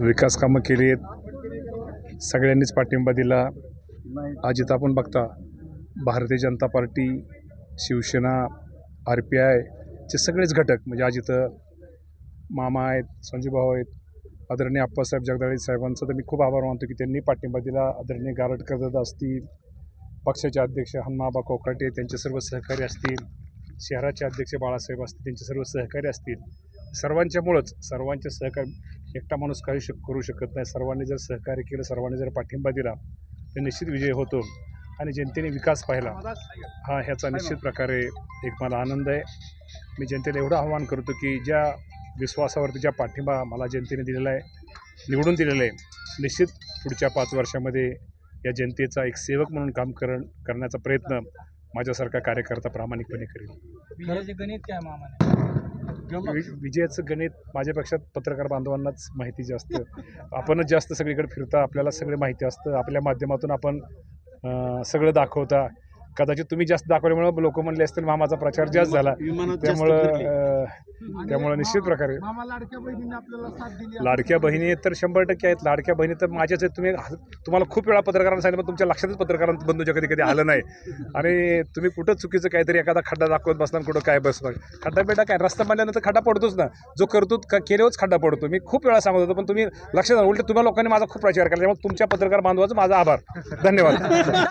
विकास कामं केली आहेत. सगळ्यांनीच पाठिंबा दिला. आज इथं आपण बघता Bharatiya Janata Party Shiv Sena R P आयचे सगळेच घटक म्हणजे आज इथं मामा आहेत संजूभाऊ आहेत आदरणीय आप्पासाहेब जगदाळे साहेबांचा तर मी खूप आभार मानतो की त्यांनी पाठिंबा दिला. आदरणीय गारटकर दादा असतील पक्षाचे अध्यक्ष हनुमाबा कोकाटे त्यांचे सर्व सहकारी असतील शहराचे अध्यक्ष बाळासाहेब असतील त्यांचे सर्व सहकारी असतील. सर्वांच्यामुळंच सर्वांचे सहकार्य एकटा माणूस काही शक करू शकत नाही. सर्वांनी जर सहकार्य केलं सर्वांनी जर पाठिंबा दिला तर निश्चित विजय होतो. आणि जनतेने विकास पाहिला. हा ह्याचा निश्चित प्रकारे एक मला आनंद आहे. मी जनतेला एवढं आव्हान करतो की ज्या विश्वासावरती ज्या पाठिंबा मला जनतेने दिलेला आहे निवडून दिलेला आहे निश्चित पुढच्या पाच वर्षामध्ये या जनतेचा एक सेवक म्हणून काम कर करण्याचा प्रयत्न माझ्यासारखा कार्यकर्ता प्रामाणिकपणे करेल. गणित काय मामाने? विजयाचं गणित माझ्यापेक्षा पत्रकार बांधवांनाच माहिती जास्त. आपणच जास्त सगळीकडे फिरता आपल्याला सगळे माहिती असतं. आपल्या माध्यमातून आपण सगळं दाखवता. कदाचित तुम्ही जास्त दाखवल्यामुळं लोक म्हणले असतील मामाचा प्रचार जास्त झाला. त्यामुळं त्यामुळं निश्चित प्रकारे. मामा लाडक्या बहिणीने आपल्याला साथ दिली लाडक्या बहिणी तर शंभर टक्के आहेत. लाडक्या बहिणी तर माझ्याच आहेत. तुम्ही तुम्हाला खूप वेळा पत्रकारांना सांगितलं पण तुमच्या लक्षातच पत्रकारांचं बंधूच्या कधी कधी आलं नाही. आणि तुम्ही कुठं चुकीचं काहीतरी एखादा खड्डा दाखवत बसणार कुठं काय बसणार खड्डा बेटा काय? रस्ता बांधल्यानंतर खड्डा पडतोच ना. जो करतो क- केल्यावरच खड्डा पडतो. मी खूप वेळा सांगत होतो पण तुम्ही लक्षात उलट तुम्हाला लोकांनी माझा खूप प्रचार केला. त्यामुळे तुमच्या पत्रकार बांधवाचा माझा आभार. धन्यवाद.